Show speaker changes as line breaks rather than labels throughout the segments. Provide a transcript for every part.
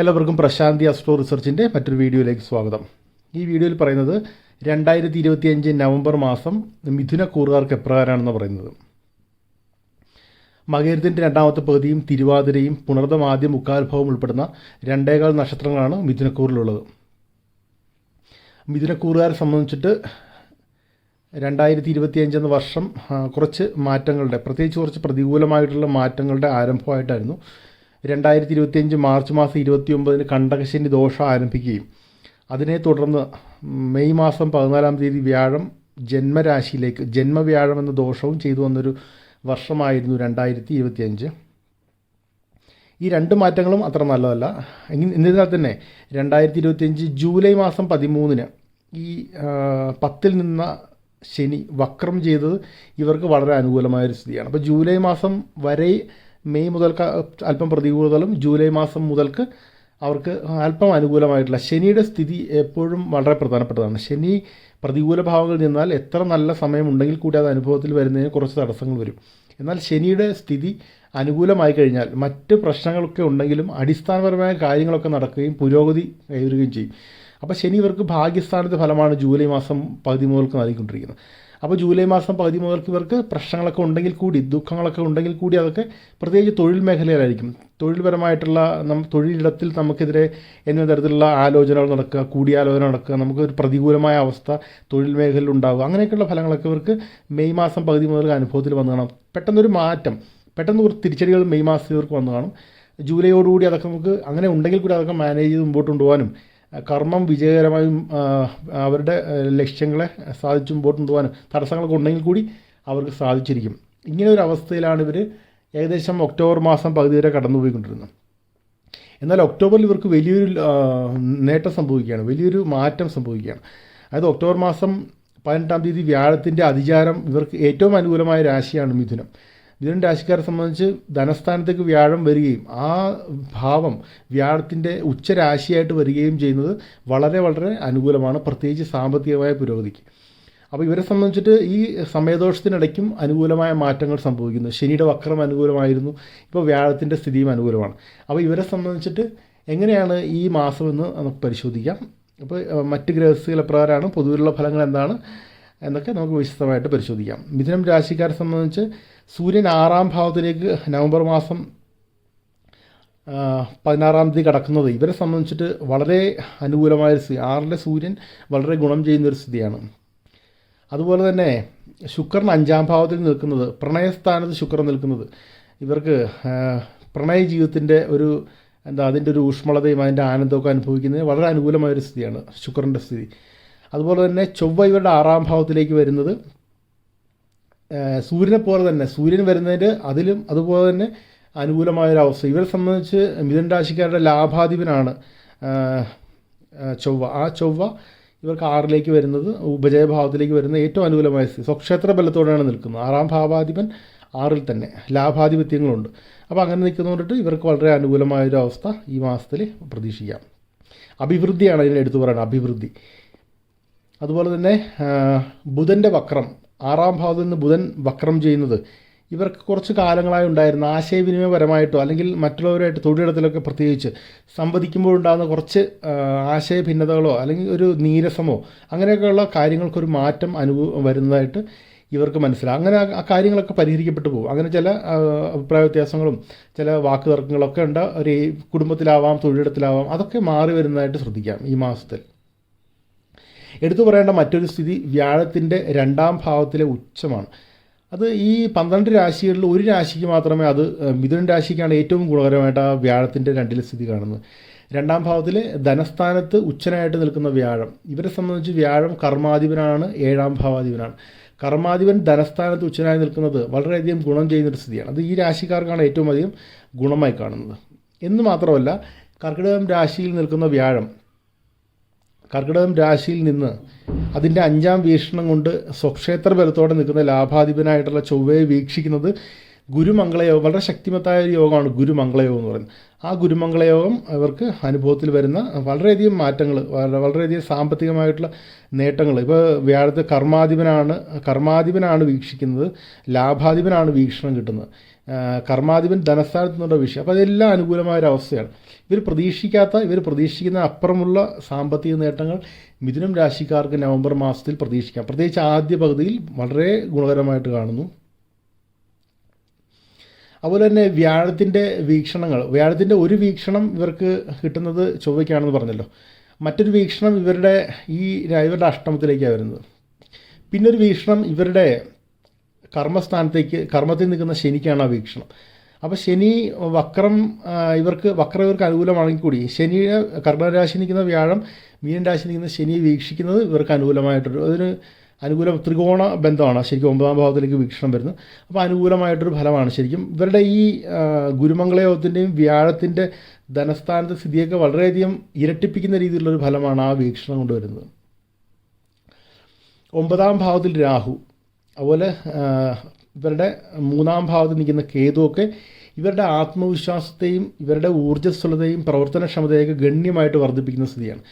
എല്ലാവർക്കും പ്രശാന്തി അസ്ട്രോ റിസർച്ചിന്റെ മറ്റൊരു വീഡിയോയിലേക്ക് സ്വാഗതം. ഈ വീഡിയോയിൽ പറയുന്നത് രണ്ടായിരത്തി ഇരുപത്തിയഞ്ച് നവംബർ മാസം മിഥുന കൂറുകാർക്ക് എപ്രകാരമാണെന്ന് പറയുന്നത്. മകേരത്തിന്റെ രണ്ടാമത്തെ പകുതിയും തിരുവാതിരയും പുണർദം ആദ്യ മുക്കാൽഭാവം ഉൾപ്പെടുന്ന രണ്ടേകാൽ നക്ഷത്രങ്ങളാണ് മിഥുനക്കൂറിലുള്ളത്. മിഥുനക്കൂറുകാരെ സംബന്ധിച്ചിട്ട് രണ്ടായിരത്തി ഇരുപത്തിയഞ്ച് എന്ന വർഷം കുറച്ച് മാറ്റങ്ങളുടെ പ്രത്യേകിച്ച് കുറച്ച് പ്രതികൂലമായിട്ടുള്ള മാറ്റങ്ങളുടെ ആരംഭമായിട്ടായിരുന്നു രണ്ടായിരത്തി ഇരുപത്തിയഞ്ച് മാർച്ച് മാസം ഇരുപത്തി ഒമ്പതിന് കണ്ടകശനി ദോഷം ആരംഭിക്കുകയും. അതിനെ തുടർന്ന് മെയ് മാസം പതിനാലാം തീയതി വ്യാഴം ജന്മരാശിയിലേക്ക് ജന്മവ്യാഴം എന്ന ദോഷവും ചെയ്തു വന്നൊരു വർഷമായിരുന്നു രണ്ടായിരത്തി ഇരുപത്തിയഞ്ച് ഈ രണ്ട് മാറ്റങ്ങളും അത്ര നല്ലതല്ല. എന്നിരുന്നാൽ തന്നെ രണ്ടായിരത്തി ഇരുപത്തിയഞ്ച് ജൂലൈ മാസം പതിമൂന്നിന് ഈ പത്തിൽ നിന്ന ശനി വക്രം ചെയ്തത് ഇവർക്ക് വളരെ അനുകൂലമായൊരു സ്ഥിതിയാണ്. അപ്പോൾ ജൂലൈ മാസം വരെ മെയ് മുതൽ അല്പം പ്രതികൂലതലും ജൂലൈ മാസം മുതൽക്ക് അവർക്ക് അല്പം അനുകൂലമായിട്ടുള്ള ശനിയുടെ സ്ഥിതി എപ്പോഴും വളരെ പ്രധാനപ്പെട്ടതാണ്. ശനി പ്രതികൂല ഭാവങ്ങളിൽ നിന്നാൽ എത്ര നല്ല സമയമുണ്ടെങ്കിൽ കൂടി അത് അനുഭവത്തിൽ വരുന്നതിന് കുറച്ച് തടസ്സങ്ങൾ വരും. എന്നാൽ ശനിയുടെ സ്ഥിതി അനുകൂലമായി കഴിഞ്ഞാൽ മറ്റ് പ്രശ്നങ്ങളൊക്കെ ഉണ്ടെങ്കിലും അടിസ്ഥാനപരമായ കാര്യങ്ങളൊക്കെ നടക്കുകയും പുരോഗതി കൈവരുകയും ചെയ്യും. അപ്പോൾ ശനി ഇവർക്ക് ഭാഗ്യസ്ഥാനത്തെ ഫലമാണ് ജൂലൈ മാസം പകുതി മുതൽക്ക് നൽകിക്കൊണ്ടിരിക്കുന്നത്. അപ്പോൾ ജൂലൈ മാസം പകുതി മുതൽ ഇവർക്ക് പ്രശ്നങ്ങളൊക്കെ ഉണ്ടെങ്കിൽ കൂടി ദുഃഖങ്ങളൊക്കെ ഉണ്ടെങ്കിൽ കൂടി അതൊക്കെ പ്രത്യേകിച്ച് തൊഴിൽ മേഖലയിലായിരിക്കും. തൊഴിൽപരമായിട്ടുള്ള നം തൊഴിലിടത്തിൽ നമുക്കെതിരെ എന്ന തരത്തിലുള്ള ആലോചനകൾ നടക്കുക കൂടിയാലോചന നടക്കുക നമുക്ക് ഒരു പ്രതികൂലമായ അവസ്ഥ തൊഴിൽ മേഖലയിൽ ഉണ്ടാവുക അങ്ങനെയൊക്കെയുള്ള ഫലങ്ങളൊക്കെ ഇവർക്ക് മെയ് മാസം പകുതി മുതൽ അനുഭവത്തിൽ വന്നു കാണാം. പെട്ടെന്നൊരു മാറ്റം പെട്ടെന്ന് കുറച്ച് തിരിച്ചടികൾ മെയ് മാസത്തിൽ ഇവർക്ക് വന്നു കാണും. ജൂലൈയോടുകൂടി അതൊക്കെ നമുക്ക് അങ്ങനെ ഉണ്ടെങ്കിൽ കൂടി അതൊക്കെ മാനേജ് ചെയ്ത് മുമ്പോട്ട് കൊണ്ടുപോകാനും കർമ്മം വിജയകരമായും അവരുടെ ലക്ഷ്യങ്ങളെ സാധിച്ചു മുമ്പോട്ട് കൊണ്ടുപോകാനും തടസ്സങ്ങളൊക്കെ ഉണ്ടെങ്കിൽ കൂടി അവർക്ക് സാധിച്ചിരിക്കും. ഇങ്ങനെ ഒരു അവസ്ഥയിലാണ് ഇവർ ഏകദേശം ഒക്ടോബർ മാസം പകുതി വരെ കടന്നുപോയിക്കൊണ്ടിരുന്നത്. എന്നാൽ ഒക്ടോബറിൽ ഇവർക്ക് വലിയൊരു നേട്ടം സംഭവിക്കുകയാണ്. വലിയൊരു മാറ്റം സംഭവിക്കുകയാണ്. അതായത് ഒക്ടോബർ മാസം പതിനെട്ടാം തീയതി വ്യാഴത്തിന്റെ അതിചാരം ഇവർക്ക് ഏറ്റവും അനുകൂലമായ രാശിയാണ് മിഥുനം. മിഥുനം രാശിക്കാരെ സംബന്ധിച്ച് ധനസ്ഥാനത്തേക്ക് വ്യാഴം വരികയും ആ ഭാവം വ്യാഴത്തിന്റെ ഉച്ചരാശിയായിട്ട് വരികയും ചെയ്യുന്നത് വളരെ വളരെ അനുകൂലമാണ്. പ്രത്യേകിച്ച് സാമ്പത്തികമായ പുരോഗതിക്ക്. അപ്പോൾ ഇവരെ സംബന്ധിച്ചിട്ട് ഈ സമയദോഷത്തിനിടയ്ക്കും അനുകൂലമായ മാറ്റങ്ങൾ സംഭവിക്കുന്നു. ശനിയുടെ വക്രം അനുകൂലമായിരുന്നു. ഇപ്പോൾ വ്യാഴത്തിന്റെ സ്ഥിതിയും അനുകൂലമാണ്. അപ്പോൾ ഇവരെ സംബന്ധിച്ചിട്ട് എങ്ങനെയാണ് ഈ മാസമെന്ന് നമുക്ക് പരിശോധിക്കാം. അപ്പോൾ മറ്റ് ഗ്രഹസ്ഥികളെപ്രകാരമാണ് പൊതുവിലുള്ള ഫലങ്ങൾ എന്താണ്? എന്നൊക്കെ നമുക്ക് വിശദമായിട്ട് പരിശോധിക്കാം. മിഥുനം രാശിക്കാരെ സംബന്ധിച്ച് സൂര്യൻ ആറാം ഭാവത്തിലേക്ക് നവംബർ മാസം പതിനാറാം തീയതി കടക്കുന്നത്. ഇവരെ സംബന്ധിച്ചിട്ട് വളരെ അനുകൂലമായ സ്ഥിതി. ആറിലെ സൂര്യൻ വളരെ ഗുണം ചെയ്യുന്നൊരു സ്ഥിതിയാണ്. അതുപോലെ തന്നെ ശുക്രൻ അഞ്ചാം ഭാവത്തിൽ നിൽക്കുന്നത് പ്രണയസ്ഥാനത്ത് ശുക്രൻ നിൽക്കുന്നത്. ഇവർക്ക് പ്രണയ ജീവിതത്തിന്റെ ഒരു എന്താ അതിന്റെ ഒരു ഊഷ്മളതയും അതിന്റെ ആനന്ദമൊക്കെ അനുഭവിക്കുന്നത് വളരെ അനുകൂലമായൊരു സ്ഥിതിയാണ് ശുക്രന്റെ സ്ഥിതി. അതുപോലെ തന്നെ ചൊവ്വ ഇവരുടെ ആറാം ഭാവത്തിലേക്ക് വരുന്നത്. സൂര്യനെ പോലെ തന്നെ സൂര്യൻ വരുന്നതിന് അതിലും അതുപോലെ തന്നെ അനുകൂലമായൊരവസ്ഥ. ഇവരെ സംബന്ധിച്ച് മിഥുൻ രാശിക്കാരുടെ ലാഭാധിപനാണ് ചൊവ്വ. ആ ചൊവ്വ ഇവർക്ക് ആറിലേക്ക് വരുന്നത് ഉപജയഭാവത്തിലേക്ക് വരുന്ന ഏറ്റവും അനുകൂലമായ സ്ഥിതി. സ്വക്ഷേത്ര ബലത്തോടെയാണ് നിൽക്കുന്നത്. ആറാം ഭാവാധിപൻ ആറിൽ തന്നെ ലാഭാധിപത്യങ്ങളുണ്ട്. അപ്പോൾ അങ്ങനെ നിൽക്കുന്നതുകൊണ്ടിട്ട് ഇവർക്ക് വളരെ അനുകൂലമായൊരു അവസ്ഥ ഈ മാസത്തിൽ പ്രതീക്ഷിക്കാം. അഭിവൃദ്ധിയാണ് ഇതിനെ എടുത്തു പറയുന്നത് അഭിവൃദ്ധി. അതുപോലെ തന്നെ ബുധന്റെ വക്രം ആറാം ഭാവത്തിൽ നിന്ന് ബുധൻ വക്രം ചെയ്യുന്നത് ഇവർക്ക് കുറച്ച് കാലങ്ങളായി ഉണ്ടായിരുന്ന. ആശയവിനിമയപരമായിട്ടോ അല്ലെങ്കിൽ മറ്റുള്ളവരുമായിട്ട് തൊഴിലിടത്തിലൊക്കെ പ്രത്യേകിച്ച് സംവദിക്കുമ്പോഴുണ്ടാകുന്ന കുറച്ച് ആശയ ഭിന്നതകളോ അല്ലെങ്കിൽ ഒരു നീരസമോ അങ്ങനെയൊക്കെയുള്ള കാര്യങ്ങൾക്കൊരു മാറ്റം അനുഭവ വരുന്നതായിട്ട് ഇവർക്ക് മനസ്സിലാവും അങ്ങനെ ആ- കാര്യങ്ങളൊക്കെ പരിഹരിക്കപ്പെട്ടു പോകും. അങ്ങനെ ചില അഭിപ്രായ വ്യത്യാസങ്ങളും ചില വാക്ക് തർക്കങ്ങളൊക്കെ ഉണ്ട്. ഒരു കുടുംബത്തിലാവാം തൊഴിലിടത്തിലാവാം അതൊക്കെ മാറി വരുന്നതായിട്ട് ശ്രദ്ധിക്കാം ഈ മാസത്തിൽ. എടുത്തു പറയേണ്ട മറ്റൊരു സ്ഥിതി വ്യാഴത്തിന്റെ രണ്ടാം ഭാവത്തിലെ ഉച്ചമാണ്. അത് ഈ പന്ത്രണ്ട് രാശികളിൽ ഒരു രാശിക്ക് മാത്രമേ അത് മിഥുന രാശിക്കാണ് ഏറ്റവും ഗുണകരമായിട്ട് ആ വ്യാഴത്തിന്റെ രണ്ടിലെ സ്ഥിതി കാണുന്നത്. രണ്ടാം ഭാവത്തിൽ ധനസ്ഥാനത്ത് ഉച്ചനായിട്ട് നിൽക്കുന്ന വ്യാഴം. ഇവരെ സംബന്ധിച്ച് വ്യാഴം കർമാധിപനാണ് ഏഴാം ഭാവാധിപനാണ്. കർമാധിപൻ ധനസ്ഥാനത്ത് ഉച്ചനായി നിൽക്കുന്നത് വളരെയധികം ഗുണം ചെയ്യുന്നൊരു സ്ഥിതിയാണ്. അത് ഈ രാശിക്കാർക്കാണ് ഏറ്റവും അധികം ഗുണമായി കാണുന്നത്. എന്ന് മാത്രമല്ല കർക്കിടകം രാശിയിൽ നിൽക്കുന്ന വ്യാഴം കർക്കിടകം രാശിയിൽ നിന്ന് അതിന്റെ അഞ്ചാം വീക്ഷണം കൊണ്ട് സ്വക്ഷേത്ര ബലത്തോടെ നിൽക്കുന്ന ലാഭാധിപനായിട്ടുള്ള ചൊവ്വയെ വീക്ഷിക്കുന്നത് ഗുരുമംഗളയോഗം വളരെ ശക്തിമത്തായ ഒരു യോഗമാണ് ഗുരുമംഗളയോഗം എന്ന് പറയുന്നത്. ആ ഗുരുമംഗളയോഗം അവർക്ക് അനുഭവത്തിൽ വരുന്ന വളരെയധികം മാറ്റങ്ങൾ വളരെ വളരെയധികം സാമ്പത്തികമായിട്ടുള്ള നേട്ടങ്ങൾ. ഇപ്പോൾ വ്യാഴത്തെ കർമാധിപനാണ് കർമാധിപനാണ് വീക്ഷിക്കുന്നത് ലാഭാധിപനാണ് വീക്ഷണം കിട്ടുന്നത്. കർമാധിപൻ ധനസ്ഥാനത്ത് നിന്നുള്ള വിഷയം. അപ്പോൾ അതെല്ലാം അനുകൂലമായ ഒരു അവസ്ഥയാണ്. ഇവർ പ്രതീക്ഷിക്കാത്ത ഇവർ പ്രതീക്ഷിക്കുന്ന അപ്പുറമുള്ള സാമ്പത്തിക നേട്ടങ്ങൾ മിഥുനം രാശിക്കാർക്ക് നവംബർ മാസത്തിൽ പ്രതീക്ഷിക്കാം. പ്രത്യേകിച്ച് ആദ്യ പകുതിയിൽ വളരെ ഗുണകരമായിട്ട് കാണുന്നു. അതുപോലെ തന്നെ വ്യാഴത്തിന്റെ വീക്ഷണങ്ങൾ. വ്യാഴത്തിന്റെ ഒരു വീക്ഷണം ഇവർക്ക് കിട്ടുന്നത് ചൊവ്വയ്ക്കാണെന്ന് പറഞ്ഞല്ലോ. മറ്റൊരു വീക്ഷണം ഇവരുടെ ഈ ഇവരുടെ അഷ്ടമത്തിലേക്കാണ് വരുന്നത്. പിന്നൊരു വീക്ഷണം ഇവരുടെ കർമ്മസ്ഥാനത്തേക്ക് കർമ്മത്തിൽ നിൽക്കുന്ന ശനിക്കാണ് ആ വീക്ഷണം. അപ്പോൾ ശനി വക്രം ഇവർക്ക് വക്രം ഇവർക്ക് അനുകൂലമാണെങ്കിൽ കൂടി ശനിയുടെ കർണരാശി നിൽക്കുന്ന വ്യാഴം മീനൻ രാശി നിൽക്കുന്ന ശനി വീക്ഷിക്കുന്നത് ഇവർക്ക് അനുകൂലമായിട്ടൊരു അതിന് അനുകൂല ത്രികോണ ബന്ധമാണ്. ശരിക്കും ഒമ്പതാം ഭാവത്തിലേക്ക് വീക്ഷണം വരുന്നത്. അപ്പോൾ അനുകൂലമായിട്ടൊരു ഫലമാണ് ശരിക്കും. ഇവരുടെ ഈ ഗുരുമംഗളയോഗത്തിന്റെയും വ്യാഴത്തിന്റെ ധനസ്ഥാനത്തെ സ്ഥിതിയൊക്കെ വളരെയധികം ഇരട്ടിപ്പിക്കുന്ന രീതിയിലുള്ളൊരു ഫലമാണ് ആ വീക്ഷണം കൊണ്ടുവരുന്നത്. ഒമ്പതാം ഭാവത്തിൽ രാഹു. അതുപോലെ ഇവരുടെ മൂന്നാം ഭാഗത്ത് നിൽക്കുന്ന കേതുവൊക്കെ ഇവരുടെ ആത്മവിശ്വാസത്തെയും ഇവരുടെ ഊർജസ്വലതയും പ്രവർത്തനക്ഷമതയൊക്കെ ഗണ്യമായിട്ട് വർദ്ധിപ്പിക്കുന്ന സ്ഥിതിയാണ്.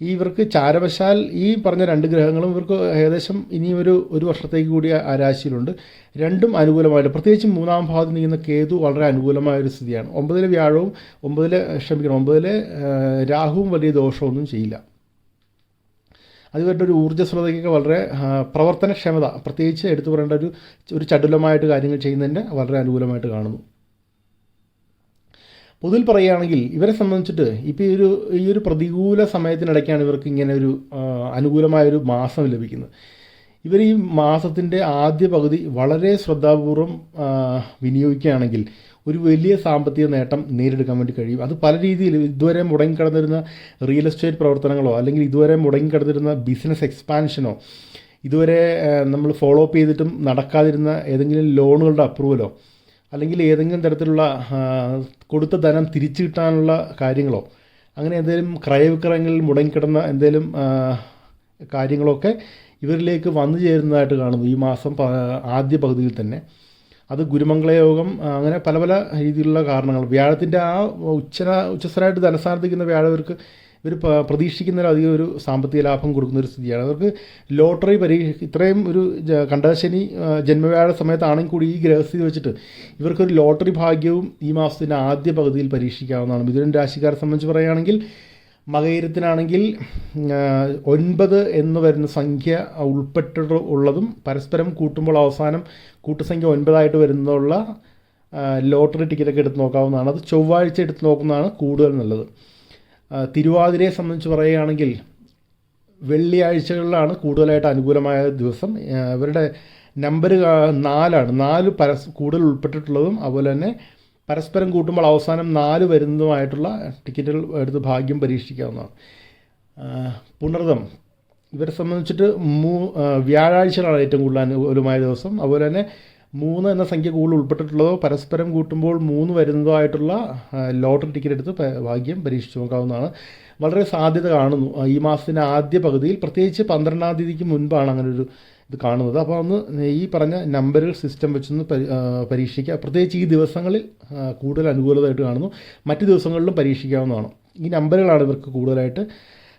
ഈ ഇവർക്ക് ചാരവശാൽ ഈ പറഞ്ഞ രണ്ട് ഗ്രഹങ്ങളും ഇവർക്ക് ഏകദേശം ഇനി ഒരു ഒരു വർഷത്തേക്ക് കൂടി ആ രാശിയിലുണ്ട്. രണ്ടും അനുകൂലമായിട്ട് പ്രത്യേകിച്ച് മൂന്നാം ഭാഗത്ത് നിൽക്കുന്ന കേതു വളരെ അനുകൂലമായ ഒരു സ്ഥിതിയാണ്. ഒമ്പതിലെ വ്യാഴവും ഒമ്പതിലെ ക്ഷമിക്കണം ഒമ്പതിലെ രാഹുവും വലിയ ദോഷമൊന്നും ചെയ്യില്ല. അത് ഇവരുടെ ഒരു ഊർജസ്വലതയ്ക്കൊക്കെ വളരെ പ്രവർത്തനക്ഷമത പ്രത്യേകിച്ച് എടുത്തു പറയേണ്ട ഒരു ഒരു ചടുലമായിട്ട് കാര്യങ്ങൾ ചെയ്യുന്നതിന്റെ വളരെ അനുകൂലമായിട്ട് കാണുന്നു. പൊതുവിൽ പറയുകയാണെങ്കിൽ ഇവരെ സംബന്ധിച്ചിട്ട് ഇപ്പോൾ ഈ ഒരു ഈ ഒരു പ്രതികൂല സമയത്തിനിടയ്ക്കാണ് ഇവർക്ക് ഇങ്ങനെ ഒരു അനുകൂലമായൊരു മാസം ലഭിക്കുന്നത്. ഇവർ ഈ മാസത്തിന്റെ ആദ്യ പകുതി വളരെ ശ്രദ്ധാപൂർവം വിനിയോഗിക്കുകയാണെങ്കിൽ ഒരു വലിയ സാമ്പത്തിക നേട്ടം നേടിയെടുക്കാൻ വേണ്ടി കഴിയും. അത് പല രീതിയിൽ ഇതുവരെ മുടങ്ങിക്കിടന്നിരുന്ന റിയൽ എസ്റ്റേറ്റ് പ്രവർത്തനങ്ങളോ അല്ലെങ്കിൽ ഇതുവരെ മുടങ്ങിക്കിടന്നിരുന്ന ബിസിനസ് എക്സ്പാൻഷനോ ഇതുവരെ നമ്മൾ ഫോളോ അപ്പ് ചെയ്തിട്ടും നടക്കാതിരുന്ന ഏതെങ്കിലും ലോണുകളുടെ അപ്രൂവലോ അല്ലെങ്കിൽ ഏതെങ്കിലും തരത്തിലുള്ള കൊടുത്ത ധനം തിരിച്ചു കിട്ടാനുള്ള കാര്യങ്ങളോ അങ്ങനെ എന്തെങ്കിലും ക്രയവിക്രയങ്ങളിൽ മുടങ്ങിക്കിടന്ന എന്തെങ്കിലും കാര്യങ്ങളൊക്കെ ഇവരിലേക്ക് വന്നു ചേരുന്നതായിട്ട് കാണുന്നു ഈ മാസം ആദ്യ പകുതിയിൽ തന്നെ. അത് ഗുരുമംഗളയോഗം അങ്ങനെ പല പല രീതിയിലുള്ള കാരണങ്ങൾ. വ്യാഴത്തിന്റെ ആ ഉച്ചന ഉച്ചസ്ഥരായിട്ട് ധനസ്ഥാനത്തിരിക്കുന്ന വ്യാഴവർക്ക് ഇവർ പ്രതീക്ഷിക്കുന്നതിലധികം ഒരു സാമ്പത്തിക ലാഭം കൊടുക്കുന്ന ഒരു സ്ഥിതിയാണ്. അവർക്ക് ലോട്ടറി പരീക്ഷ ഇത്രയും ഒരു കണ്ടശനി ജന്മവ്യാഴ സമയത്താണെങ്കിൽ കൂടി ഈ ഗ്രഹസ്ഥിതി വെച്ചിട്ട് ഇവർക്കൊരു ലോട്ടറി ഭാഗ്യവും ഈ മാസത്തിന്റെ ആദ്യ പകുതിയിൽ പരീക്ഷിക്കാവുന്നതാണ്. മിഥുനൻ രാശിക്കാരെ സംബന്ധിച്ച് പറയുകയാണെങ്കിൽ മകയിരത്തിനാണെങ്കിൽ ഒൻപത് എന്ന് വരുന്ന സംഖ്യ ഉൾപ്പെട്ടിട്ട് ഉള്ളതും പരസ്പരം കൂട്ടുമ്പോൾ അവസാനം കൂട്ടുസംഖ്യ ഒൻപതായിട്ട് വരുന്നുള്ള ആ, ലോട്ടറി ടിക്കറ്റൊക്കെ എടുത്ത് നോക്കാവുന്നതാണ്. അത് ചൊവ്വാഴ്ച എടുത്ത് നോക്കുന്നതാണ് കൂടുതൽ നല്ലത്. തിരുവാതിരയെ സംബന്ധിച്ച് പറയുകയാണെങ്കിൽ വെള്ളിയാഴ്ചകളിലാണ് കൂടുതലായിട്ട് അനുകൂലമായ ദിവസം. ഇവരുടെ നമ്പർ നാലാണ്. നാല് പരസ് കൂടുതൽ ഉൾപ്പെട്ടിട്ടുള്ളതും അതുപോലെ തന്നെ പരസ്പരം കൂട്ടുമ്പോൾ അവസാനം നാല് വരുന്നതുമായിട്ടുള്ള ടിക്കറ്റുകൾ എടുത്ത് ഭാഗ്യം പരീക്ഷിക്കാവുന്നതാണ്. പുണർതം ഇവരെ സംബന്ധിച്ചിട്ട് മൂ വ്യാഴാഴ്ചകളാണ് ഏറ്റവും കൂടുതൽ അനുകൂലമായ ദിവസം. അതുപോലെ തന്നെ മൂന്ന് എന്ന സംഖ്യ കൂടുതൽ ഉൾപ്പെട്ടിട്ടുള്ളതോ പരസ്പരം കൂട്ടുമ്പോൾ മൂന്ന് വരുന്നതോ ആയിട്ടുള്ള ലോട്ടറി ടിക്കറ്റ് എടുത്ത് ഭാഗ്യം പരീക്ഷിച്ച് നോക്കാവുന്നതാണ്. വളരെ സാധ്യത കാണുന്നു. ഈ മാസത്തിന്റെ ആദ്യ പകുതിയിൽ പ്രത്യേകിച്ച് പന്ത്രണ്ടാം തീയതിക്ക് മുൻപാണ് അങ്ങനെ ഒരു ഇത് കാണുന്നത്. അപ്പോൾ ഒന്ന് ഈ പറഞ്ഞ നമ്പറിൽ സിസ്റ്റം വെച്ചൊന്ന് പരീക്ഷിക്കുക. പ്രത്യേകിച്ച് ഈ ദിവസങ്ങളിൽ കൂടുതൽ അനുകൂലതയായിട്ട് കാണുന്നു. മറ്റ് ദിവസങ്ങളിലും പരീക്ഷിക്കാവുന്നതാണ്. ഈ നമ്പറുകളാണ് ഇവർക്ക് കൂടുതലായിട്ട്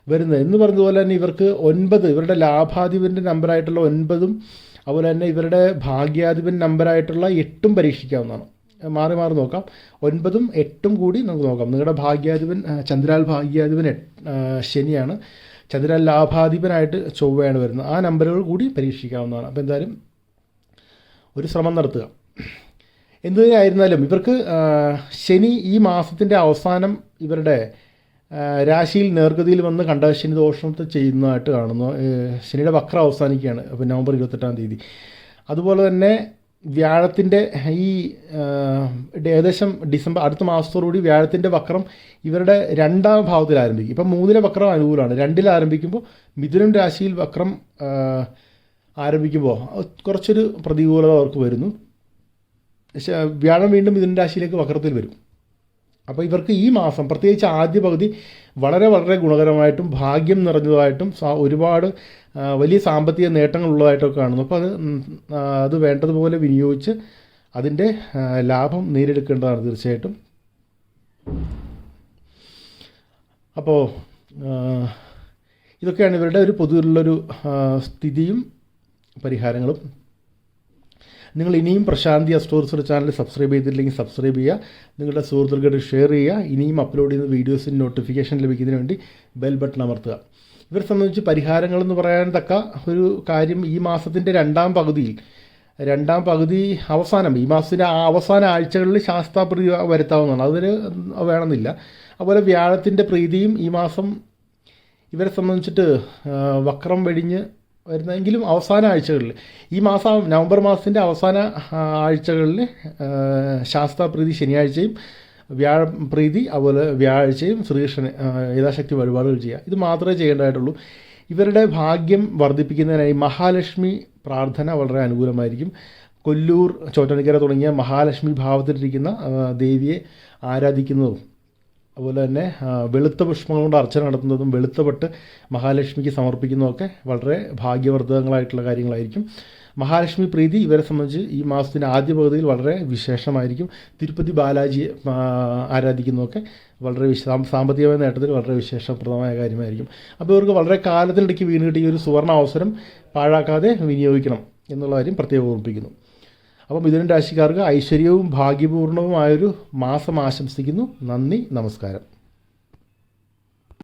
വരുന്നത്. എന്ന് പറഞ്ഞതുപോലെ തന്നെ ഇവർക്ക് ഒൻപത് ഇവരുടെ ലാഭാധിപന്റെ നമ്പറായിട്ടുള്ള ഒൻപതും അതുപോലെ തന്നെ ഇവരുടെ ഭാഗ്യാധിപൻ നമ്പറായിട്ടുള്ള എട്ടും പരീക്ഷിക്കാവുന്നതാണ്. മാറി മാറി നോക്കാം. ഒൻപതും എട്ടും കൂടി നമുക്ക് നോക്കാം. നിങ്ങളുടെ ഭാഗ്യാധിപൻ ചന്ദ്രാൽ ഭാഗ്യാധിപൻ ശനിയാണ്. ചന്ദ്രാൽ ലാഭാധിപനായിട്ട് ചൊവ്വയാണ് വരുന്നത്. ആ നമ്പറുകൾ കൂടി പരീക്ഷിക്കാവുന്നതാണ്. അപ്പോൾ എന്തായാലും ഒരു ശ്രമം നടത്തുക. എന്തു തന്നെയായിരുന്നാലും ഇവർക്ക് ശനി ഈ മാസത്തിന്റെ അവസാനം ഇവരുടെ രാശിയിൽ നേർഗതിയിൽ വന്ന് കണ്ട ശനി ദോഷത്തെ ചെയ്യുന്നതായിട്ട് കാണുന്നു. ശനിയുടെ വക്രം അവസാനിക്കുകയാണ്. അപ്പോൾ നവംബർ ഇരുപത്തെട്ടാം തീയതി. അതുപോലെ തന്നെ വ്യാഴത്തിന്റെ ഈ ഏകദേശം ഡിസംബർ അടുത്ത മാസത്തോടുകൂടി വ്യാഴത്തിന്റെ വക്രം ഇവരുടെ രണ്ടാം ഭാവത്തിൽ ആരംഭിക്കും. ഇപ്പം മൂന്നിലെ വക്രം അനുകൂലമാണ്. രണ്ടിൽ ആരംഭിക്കുമ്പോൾ മിഥുനം രാശിയിൽ വക്രം ആരംഭിക്കുമ്പോൾ കുറച്ചൊരു പ്രതികൂലത അവർക്ക് വരുന്നു. പക്ഷേ വ്യാഴം വീണ്ടും മിഥുന രാശിയിലേക്ക് വക്രത്തിൽ വരും. അപ്പോൾ ഇവർക്ക് ഈ മാസം പ്രത്യേകിച്ച് ആദ്യ പകുതി വളരെ വളരെ ഗുണകരമായിട്ടും ഭാഗ്യം നിറഞ്ഞതായിട്ടും ഒരുപാട് വലിയ സാമ്പത്തിക നേട്ടങ്ങളുള്ളതായിട്ടൊക്കെ കാണുന്നു. അപ്പോൾ അത് അത് വേണ്ടതുപോലെ വിനിയോഗിച്ച് അതിന്റെ ലാഭം നേടിയെടുക്കേണ്ടതാണ് തീർച്ചയായിട്ടും. അപ്പോൾ ഇതൊക്കെയാണ് ഇവരുടെ ഒരു പൊതുവിലുള്ളൊരു സ്ഥിതിയും പരിഹാരങ്ങളും. നിങ്ങൾ ഇനിയും പ്രശാന്തി അസ്റ്റോറിസർ ചാനൽ സബ്സ്ക്രൈബ് ചെയ്തിട്ടില്ലെങ്കിൽ സബ്സ്ക്രൈബ് ചെയ്യുക. നിങ്ങളുടെ സുഹൃത്തുക്കൾക്ക് ഷെയർ ചെയ്യുക. ഇനിയും അപ്ലോഡ് ചെയ്യുന്ന വീഡിയോസിന് നോട്ടിഫിക്കേഷൻ ലഭിക്കുന്നതിന് വേണ്ടി ബെൽ ബട്ടൺ അമർത്തുക. ഇവരെ സംബന്ധിച്ച് പരിഹാരങ്ങളെന്ന് പറയാൻ തക്ക ഒരു കാര്യം ഈ മാസത്തിന്റെ രണ്ടാം പകുതിയിൽ രണ്ടാം പകുതി അവസാനം ഈ മാസത്തിന്റെ ആ അവസാന ആഴ്ചകളിൽ ശാസ്താപ്രീതി വരുത്താവുന്നതാണ്. അതിന് വേണമെന്നില്ല. അതുപോലെ വ്യാഴത്തിന്റെ പ്രീതിയും ഈ മാസം ഇവരെ സംബന്ധിച്ചിട്ട് വക്രം വെടിഞ്ഞ് വരുന്നെങ്കിലും അവസാന ആഴ്ചകളിൽ. ഈ മാസം നവംബർ മാസത്തിന്റെ അവസാന ആഴ്ചകളിൽ ശാസ്ത്ര പ്രീതി ശനിയാഴ്ചയും വ്യാഴ പ്രീതി അതുപോലെ വ്യാഴാഴ്ചയും ശ്രീകൃഷ്ണന് ആ, യഥാശക്തി വഴിപാടുകൾ ചെയ്യുക. ഇത് മാത്രമേ ചെയ്യേണ്ടതായിട്ടുള്ളൂ. ഇവരുടെ ഭാഗ്യം വർദ്ധിപ്പിക്കുന്നതിനായി മഹാലക്ഷ്മി പ്രാർത്ഥന വളരെ അനുകൂലമായിരിക്കും. കൊല്ലൂർ ചോറ്റനിക്കര തുടങ്ങിയ മഹാലക്ഷ്മി ഭാവത്തിലിരിക്കുന്ന ദേവിയെ ആരാധിക്കുന്നതും അതുപോലെ തന്നെ വെളുത്ത പുഷ്പങ്ങൾ കൊണ്ട് അർച്ചന നടത്തുന്നതും വെളുത്ത പട്ട് മഹാലക്ഷ്മിക്ക് സമർപ്പിക്കുന്നതൊക്കെ വളരെ ഭാഗ്യവർദ്ധകങ്ങളായിട്ടുള്ള കാര്യങ്ങളായിരിക്കും. മഹാലക്ഷ്മി പ്രീതി ഇവരെ സംബന്ധിച്ച് ഈ മാസത്തിന്റെ ആദ്യ പകുതിയിൽ വളരെ വിശേഷമായിരിക്കും. തിരുപ്പതി ബാലാജിയെ ആരാധിക്കുന്നതൊക്കെ വളരെ വിശ സാമ്പത്തികമായ നേട്ടത്തിൽ വളരെ വിശേഷപ്രദമായ കാര്യമായിരിക്കും. അപ്പോൾ ഇവർക്ക് വളരെ കാലത്തിനിടയ്ക്ക് വീണ് കിട്ടിയ ഒരു സുവർണ അവസരം പാഴാക്കാതെ വിനിയോഗിക്കണം എന്നുള്ള കാര്യം പ്രത്യേകം ഓർമ്മിപ്പിക്കുന്നു. അപ്പം മിഥുനൻ രാശിക്കാർക്ക് ഐശ്വര്യവും ഭാഗ്യപൂർണവുമായൊരു മാസം ആശംസിക്കുന്നു. നന്ദി നമസ്കാരം.